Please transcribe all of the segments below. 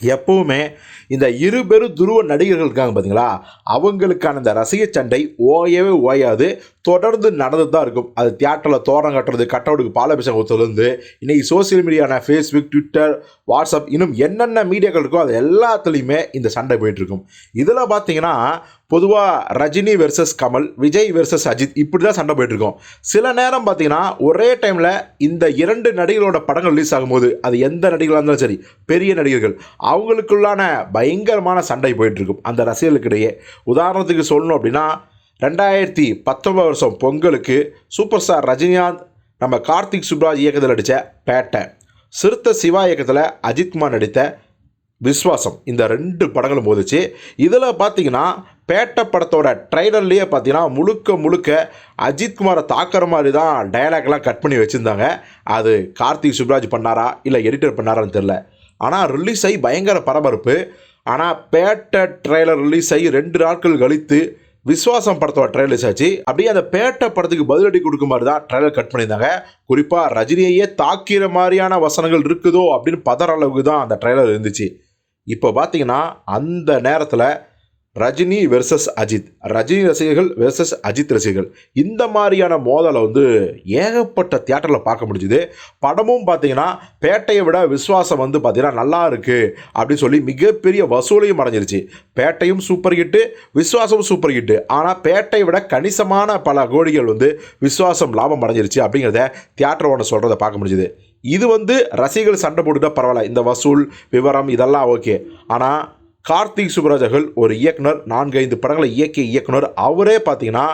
எப்பவுமே இந்த இரு பெரு துருவ நடிகர்கள் இருக்காங்க பார்த்தீங்களா அவங்களுக்கான இந்த ரசிகச் சண்டை ஓயவே ஓயாது. தொடர்ந்து நடந்து தான் இருக்கும். அது தியேட்டரில் தோரம் கட்டுறது கட்டவுட்டுக்கு பாலாபிஷேகம் ஊற்றுறதுலேருந்து இன்றைக்கி சோசியல் மீடியான ஃபேஸ்புக் ட்விட்டர் வாட்ஸ்அப் இன்னும் என்னென்ன மீடியாக்கள் இருக்கோ அது எல்லாத்துலேயுமே இந்த சண்டை போயிட்டுருக்கும். இதில் பார்த்தீங்கன்னா பொதுவாக ரஜினி வெர்சஸ் கமல் விஜய் வெர்சஸ் அஜித் இப்படி தான் சண்டை போயிட்டுருக்கோம். சில நேரம் பார்த்தீங்கன்னா ஒரே டைமில் இந்த இரண்டு நடிகர்களோட படங்கள் ரிலீஸ் ஆகும்போது அது எந்த நடிகர்களாக இருந்தாலும் சரி பெரிய நடிகர்கள் அவங்களுக்குள்ளான பயங்கரமான சண்டை போயிட்டுருக்கும். அந்த ரசிகர்களுக்கிடையே. உதாரணத்துக்கு சொல்லணும் அப்படின்னா ரெண்டாயிரத்தி பத்தொன்பது வருஷம் பொங்கலுக்கு சூப்பர் ஸ்டார் ரஜினிகாந்த் நம்ம கார்த்திக் சுப்ராஜ் இயக்கத்தில் நடித்த பேட்டை சிறுத்தை சிவா இயக்கத்தில் அஜித்குமார் நடித்த விஸ்வாசம். இந்த ரெண்டு படங்களும் மோதிச்சு இதில் பார்த்தீங்கன்னா பேட்டை படத்தோட ட்ரைலர்லேயே பார்த்தீங்கன்னா முழுக்க முழுக்க அஜித்குமாரை தாக்குற மாதிரி தான் டயலாக்லாம் கட் பண்ணி வச்சுருந்தாங்க. அது கார்த்திக் சுப்ராஜ் பண்ணாரா இல்லை எடிட்டர் பண்ணாரான்னு தெரில ஆனால் ரிலீஸ் ஆகி பயங்கர பரபரப்பு. ஆனால் பேட்டை ட்ரைலர் ரிலீஸ் ஆகி ரெண்டு நாட்கள் கழித்து விஸ்வாசம் படத்தோட ட்ரைலர் ஆச்சு அப்படியே அந்த பேட்டை படத்துக்கு பதிலடி கொடுக்கும் மாதிரி தான் ட்ரெயிலர் கட் பண்ணியிருந்தாங்க. குறிப்பாக ரஜினியையே தாக்கிற மாதிரியான வசனங்கள் இருக்குதோ அப்படின்னு பதற அளவுக்கு தான் அந்த ட்ரெயிலர் இருந்துச்சு. இப்போ பார்த்தீங்கன்னா அந்த நேரத்தில் ரஜினி வெர்சஸ் அஜித். ரஜினி ரசிகர்கள் வெர்சஸ் அஜித் ரசிகர்கள். இந்த மாதிரியான மோதலை வந்து ஏகப்பட்ட தியேட்டரில் பார்க்க முடிஞ்சுது. படமும் பார்த்தீங்கன்னா பேட்டையை விட விஸ்வாசம் வந்து பார்த்தீங்கன்னா நல்லா இருக்குது அப்படின்னு சொல்லி மிகப்பெரிய வசூலையும் அடைஞ்சிருச்சு. பேட்டையும் சூப்பர் ஹிட்டு விஸ்வாசமும் சூப்பர் ஹிட்டு ஆனால் பேட்டையை விட கணிசமான பல கோடிகள் வந்து விஸ்வாசம் லாபம் அடைஞ்சிருச்சு அப்படிங்கிறத தியேட்டர் ஒன்று சொல்கிறத பார்க்க முடிஞ்சுது. இது வந்து ரசிகர்கள் சண்டை போட்டுட்டால் பரவாயில்ல. இந்த வசூல் விவரம் இதெல்லாம் ஓகே ஆனால் கார்த்திக் சுப்ராஜ் ஒரு இயக்குனர் நான்கு ஐந்து படங்களை இயக்கிய இயக்குனர். அவரே பார்த்தீங்கன்னா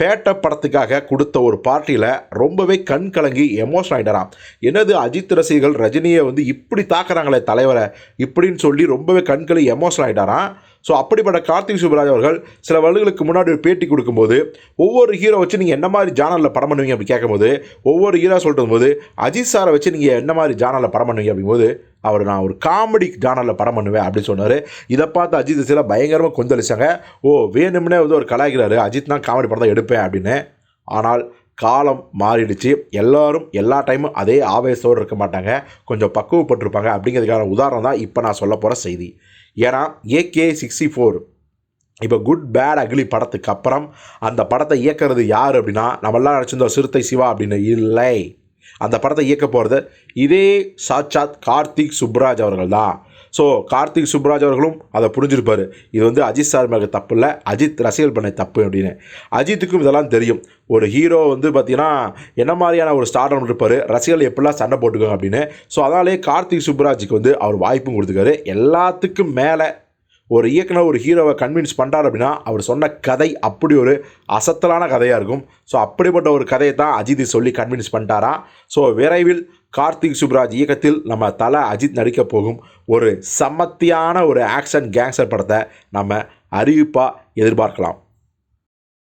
பேட்ட படத்துக்காக கொடுத்த ஒரு பார்ட்டியில் ரொம்பவே கண் கலங்கி எமோஷன் ஆகிட்டாராம் என்னது அஜித் ரசிகர்கள் ரஜினியை வந்து இப்படி தாக்குறாங்களே தலைவரை இப்படின்னு சொல்லி ரொம்பவே கண்களை எமோஷன் ஆகிட்டாராம் ஸோ அப்படிப்பட்ட கார்த்திக் சுப்ராஜ் அவர்கள் சில வருடங்களுக்கு முன்னாடி ஒரு பேட்டி கொடுக்கும்போது ஒவ்வொரு ஹீரோ வச்சு நீங்கள் என்ன மாதிரி ஜானலில் படம் பண்ணுவீங்க அப்படி கேட்கும்போது ஒவ்வொரு ஹீரோ சொல்லிட்டு போது அஜித் சாரை வச்சு நீங்கள் என்ன மாதிரி ஜானலில் படம் பண்ணுவீங்க அப்படிங்கும்போது அவர் நான் ஒரு காமெடி ஜானலில் படம் பண்ணுவேன் அப்படின்னு சொன்னார். இதை பார்த்து அஜித் சில பயங்கரமாக கொந்தளிச்சாங்க. ஓ வேணும்னே வந்து ஒரு கலாய்க்கிறாரு. அஜித் தான் காமெடி படம் தான் எடுப்பேன் அப்படின்னு. ஆனால் காலம் மாறிடுச்சு. எல்லோரும் எல்லா டைமும் அதே ஆவேசத்தோடு இருக்க மாட்டாங்க. கொஞ்சம் பக்குவப்பட்டிருப்பாங்க. அப்படிங்கிறதுக்கான உதாரணம் தான் இப்போ நான் சொல்ல போகிற செய்தி. ஏன்னா ஏகே சிக்ஸ்டி ஃபோர் இப்போ குட் பேட் அக்லி படத்துக்கு அப்புறம் அந்த படத்தை இயக்கிறது யார் அப்படின்னா நம்மளாம் நினச்சிருந்தோம் சிறுத்தை சிவா அப்படின்னு. இல்லை. அந்த படத்தை இயக்க போகிறது இதே சாட்சாத் கார்த்திக் சுப்ராஜ் அவர்கள் தான். ஸோ கார்த்திக் சுப்ராஜ் அவர்களும் அதை புரிஞ்சிருப்பார். இது வந்து அஜித் சார் மேலே தப்பு இல்லை அஜித் ரசிகர் பண்ண தப்பு அப்படின்னு. அஜித்துக்கும் இதெல்லாம் தெரியும். ஒரு ஹீரோ வந்து பார்த்திங்கன்னா என்ன மாதிரியான ஒரு ஸ்டார்டம் இருப்பார் ரசிகர்கள் எப்படிலாம் சண்டை போட்டுக்கோங்க அப்படின்னு. ஸோ அதனாலே கார்த்திக் சுப்ராஜுக்கு வந்து அவர் வாய்ப்பும் கொடுத்துருக்காரு. எல்லாத்துக்கும் மேலே ஒரு இயக்குனர் ஒரு ஹீரோவை கன்வின்ஸ் பண்ணுறார் அப்படின்னா அவர் சொன்ன கதை அப்படி ஒரு அசத்தலான கதையாக இருக்கும். ஸோ அப்படிப்பட்ட ஒரு கதையை தான் அஜித் சொல்லி கன்வின்ஸ் பண்ணிட்டாரா? ஸோ விரைவில் கார்த்திக் சுப்ராஜ் இயக்கத்தில் நம்ம தலை அஜித் நடிக்க போகும் ஒரு சமத்தியான ஒரு ஆக்ஷன் கேங்ஸ்டர் படத்தை நம்ம அறிவிப்பாக எதிர்பார்க்கலாம்.